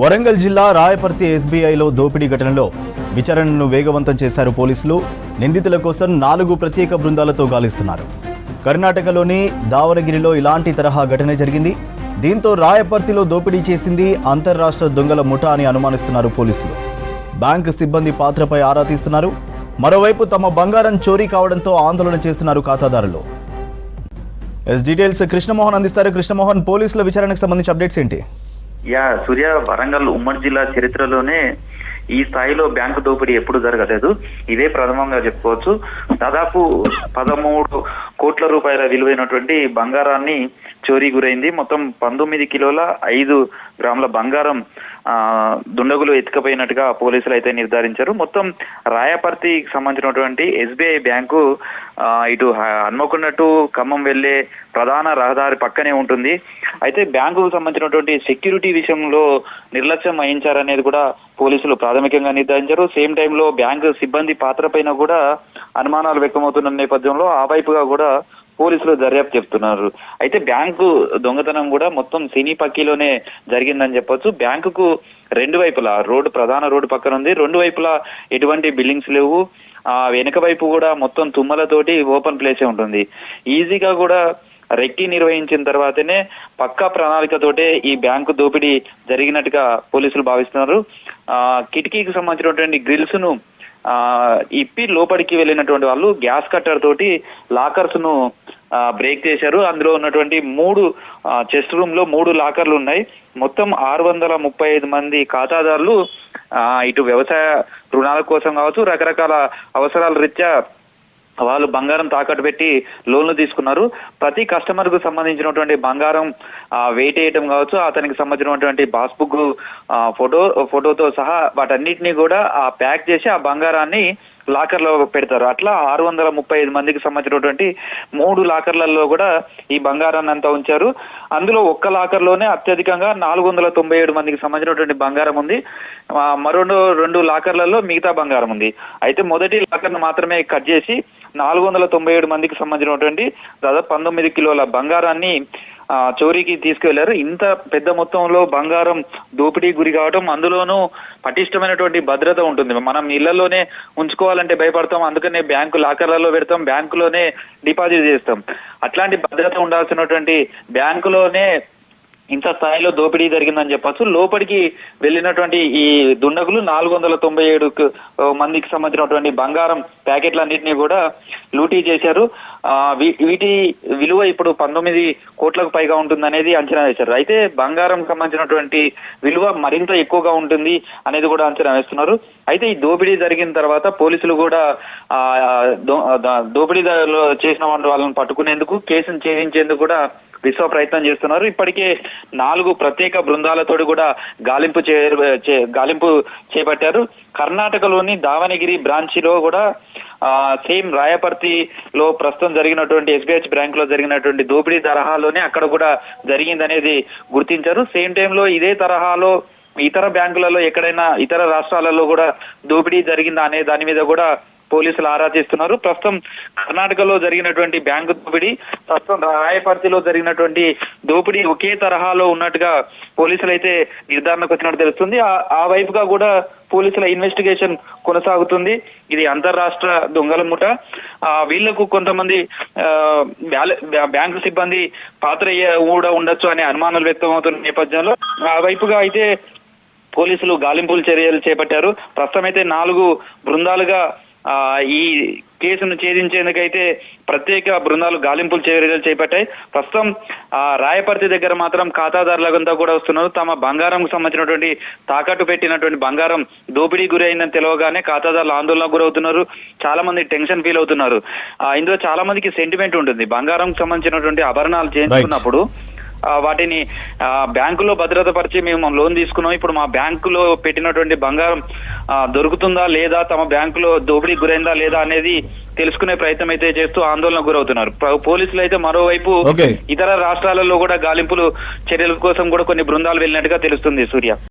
వరంగల్ జిల్లా రాయపర్తి ఎస్బీఐలో దోపిడీ ఘటనలో విచారణను వేగవంతం చేశారు పోలీసులు. నిందితుల కోసం నాలుగు ప్రత్యేక బృందాలతో గాలిస్తున్నారు. కర్ణాటకలోని దావరగిరిలో ఇలాంటి తరహా ఘటన జరిగింది. దీంతో రాయపర్తిలో దోపిడీ చేసింది అంతర్రాష్ట్ర దొంగల ముఠా అని అనుమానిస్తున్నారు పోలీసులు. బ్యాంకు సిబ్బంది పాత్రపై ఆరా తీస్తున్నారు. మరోవైపు తమ బంగారం చోరీ కావడంతో ఆందోళన చేస్తున్నారు ఖాతాదారులు. ఎస్ డీటెయిల్స్ కృష్ణమోహన్ అందిస్తారు. కృష్ణమోహన్ పోలీసుల విచారణకు సంబంధించి అప్డేట్స్ ఏంటి? యా సూర్య వరంగల్ ఉమ్మడి జిల్లా చరిత్రలోనే ఈ స్థాయిలో బ్యాంకు దోపిడీ ఎప్పుడు జరగలేదు. ఇదే ప్రథమంగా చెప్పుకోవచ్చు. దాదాపు పదమూడు కోట్ల రూపాయల విలువైనటువంటి బంగారాన్ని చోరీ గురైంది. మొత్తం పంతొమ్మిది కిలోల ఐదు గ్రాముల బంగారం దుండగులు ఎత్తుకపోయినట్టుగా పోలీసులు అయితే నిర్ధారించారు. మొత్తం రాయపర్తికి సంబంధించినటువంటి ఎస్బీఐ బ్యాంకు ఇటు హ- హన్మకొండ టు ఖమ్మం వెళ్ళే ప్రధాన రహదారి పక్కనే ఉంటుంది. అయితే బ్యాంకుకు సంబంధించినటువంటి సెక్యూరిటీ విషయంలో నిర్లక్ష్యం వహించారనేది కూడా పోలీసులు ప్రాథమికంగా నిర్ధారించారు సేమ్ టైంలో బ్యాంకు సిబ్బంది పాత్ర పైన కూడా అనుమానాలు వ్యక్తమవుతున్న నేపథ్యంలో ఆ వైపుగా కూడా పోలీసులు దర్యాప్తు చెప్తున్నారు. అయితే బ్యాంకు దొంగతనం కూడా మొత్తం సినీ పక్కీలోనే జరిగిందని చెప్పొచ్చు. బ్యాంకుకు రెండు వైపులా రోడ్డు ప్రధాన రోడ్డు పక్కన ఉంది. రెండు వైపులా ఎటువంటి బిల్డింగ్స్ లేవు. ఆ వెనుక వైపు కూడా మొత్తం తుమ్మలతోటి ఓపెన్ ప్లేసే ఉంటుంది. ఈజీగా కూడా రెక్కి నిర్వహించిన తర్వాతనే పక్కా ప్రణాళికతోటే ఈ బ్యాంకు దోపిడీ జరిగినట్టుగా పోలీసులు భావిస్తున్నారు. ఆ కిటికీకి సంబంధించినటువంటి గ్రిల్స్ను ఆ ఇప్పి లోపలికి వెళ్ళినటువంటి వాళ్ళు గ్యాస్ కట్టర్ తోటి లాకర్స్ను బ్రేక్ చేశారు. అందులో ఉన్నటువంటి మూడు చెస్ట్ రూమ్లో మూడు లాకర్లు ఉన్నాయి. మొత్తం ఆరు వందల ముప్పై ఐదు మంది ఖాతాదారులు ఇటు వ్యవసాయ రుణాల కోసం కావచ్చు రకరకాల అవసరాల రీత్యా వాళ్ళు బంగారం తాకట్టు పెట్టి లోన్లు తీసుకున్నారు. ప్రతి కస్టమర్కు సంబంధించినటువంటి బంగారం వెయిట్ వేయటం కావచ్చు అతనికి సంబంధించినటువంటి పాస్బుక్ ఫోటో ఫోటోతో సహా వాటన్నిటిని కూడా ఆ ప్యాక్ చేసి ఆ బంగారాన్ని లాకర్లో పెడతారు. అట్లా ఆరు వందల ముప్పై ఐదు మందికి సంబంధించినటువంటి మూడు లాకర్లలో కూడా ఈ బంగారాన్ని అంతా ఉంచారు. అందులో ఒక్క లాకర్లోనే అత్యధికంగా నాలుగు వందల తొంభై ఏడు మందికి సంబంధించినటువంటి బంగారం ఉంది. మరో రెండు లాకర్లలో మిగతా బంగారం ఉంది. అయితే మొదటి లాకర్ను మాత్రమే కట్ చేసి నాలుగు వందల తొంభై ఏడు మందికి సంబంధించినటువంటి దాదాపు పంతొమ్మిది కిలోల బంగారాన్ని చోరీకి తీసుకువెళ్ళారు. ఇంత పెద్ద మొత్తంలో బంగారం దోపిడీ గురి కావడం అందులోనూ పటిష్టమైనటువంటి భద్రత ఉంటుంది. మనం ఇళ్ళలోనే ఉంచుకోవాలంటే భయపడతాం. అందుకనే బ్యాంకు లాకర్లలో పెడతాం. బ్యాంకులోనే డిపాజిట్ చేస్తాం. అట్లాంటి భద్రత ఉండాల్సినటువంటి బ్యాంకులోనే ఇంత స్థాయిలో దోపిడీ జరిగిందని చెప్పొచ్చు. లోపలికి వెళ్ళినటువంటి ఈ దుండగులు నాలుగు వందల తొంభై ఏడు మందికి సంబంధించినటువంటి బంగారం ప్యాకెట్లన్నింటినీ కూడా లూటీ చేశారు. వీటి విలువ ఇప్పుడు పంతొమ్మిది కోట్లకు పైగా ఉంటుందనేది అంచనా వేశారు. అయితే బంగారం సంబంధించినటువంటి విలువ మరింత ఎక్కువగా ఉంటుంది అనేది కూడా అంచనా వేస్తున్నారు. అయితే ఈ దోపిడీ జరిగిన తర్వాత పోలీసులు కూడా ఆ, దోపిడీలో చేసిన వాళ్ళని పట్టుకునేందుకు కేసును ఛేదించేందుకు కూడా విశ్వ ప్రయత్నం చేస్తున్నారు. ఇప్పటికే నాలుగు ప్రత్యేక బృందాలతో కూడా గాలింపు చే గాలింపు చేపట్టారు. కర్ణాటకలోని దావణగిరి బ్రాంచిలో కూడా సేమ్ రాయపర్తిలో ప్రస్తుతం జరిగినటువంటి ఎస్బీహెచ్ బ్యాంక్లో జరిగినటువంటి దోపిడీ తరహాలోనే అక్కడ కూడా జరిగిందనేది గుర్తించారు. సేమ్ టైంలో ఇదే తరహాలో ఇతర బ్యాంకులలో ఎక్కడైనా ఇతర రాష్ట్రాలలో కూడా దోపిడీ జరిగిందా అనే దాని మీద కూడా పోలీసులు ఆరా చేస్తున్నారు ప్రస్తుతం కర్ణాటకలో జరిగినటువంటి బ్యాంకు దోపిడీ ప్రస్తుతం రాయపర్తిలో జరిగినటువంటి దోపిడీ ఒకే తరహాలో ఉన్నట్టుగా పోలీసులు అయితే నిర్ధారణకు వచ్చినట్టు తెలుస్తుంది. ఆ- వైపుగా కూడా పోలీసుల ఇన్వెస్టిగేషన్ కొనసాగుతుంది. ఇది అంతర్రాష్ట్ర దొంగల ముఠ. ఆ, వీళ్ళకు కొంతమంది బ్యాంకు సిబ్బంది పాత్ర కూడా ఉండొచ్చు అనే అనుమానాలు వ్యక్తమవుతున్న నేపథ్యంలో ఆ వైపుగా అయితే పోలీసులు గాలింపులు చర్యలు చేపట్టారు. ప్రస్తుతం అయితే నాలుగు బృందాలుగా ఈ కేసును ఛేదించేందుకైతే ప్రత్యేక బృందాలు గాలింపులు చర్యలు చేపట్టాయి. ప్రస్తుతం ఆ, రాయపర్తి దగ్గర మాత్రం ఖాతాదారులంతా కూడా వస్తున్నారు. తమ బంగారంకు సంబంధించినటువంటి తాకట్టు పెట్టినటువంటి బంగారం దోపిడీ గురి అయిందని తెలవగానే ఖాతాదారులు ఆందోళనకు గురవుతున్నారు. చాలా మంది టెన్షన్ ఫీల్ అవుతున్నారు. ఇందులో చాలా మందికి సెంటిమెంట్ ఉంటుంది. బంగారంకు సంబంధించినటువంటి ఆభరణాలు చేయించుకున్నప్పుడు వాటిని ఆ, బ్యాంకులో భద్రతపరిచి మేము లోన్ తీసుకున్నాం. ఇప్పుడు మా బ్యాంకులో పెట్టినటువంటి బంగారం దొరుకుతుందా లేదా తమ బ్యాంకులో దోపిడీ గురైందా లేదా అనేది తెలుసుకునే ప్రయత్నం అయితే చేస్తూ ఆందోళనకు గురవుతున్నారు. పోలీసులు అయితే మరోవైపు. ఇతర రాష్ట్రాలలో కూడా గాలింపులు చర్యల కోసం కూడా కొన్ని బృందాలు వెళ్ళినట్టుగా తెలుస్తుంది సూర్య.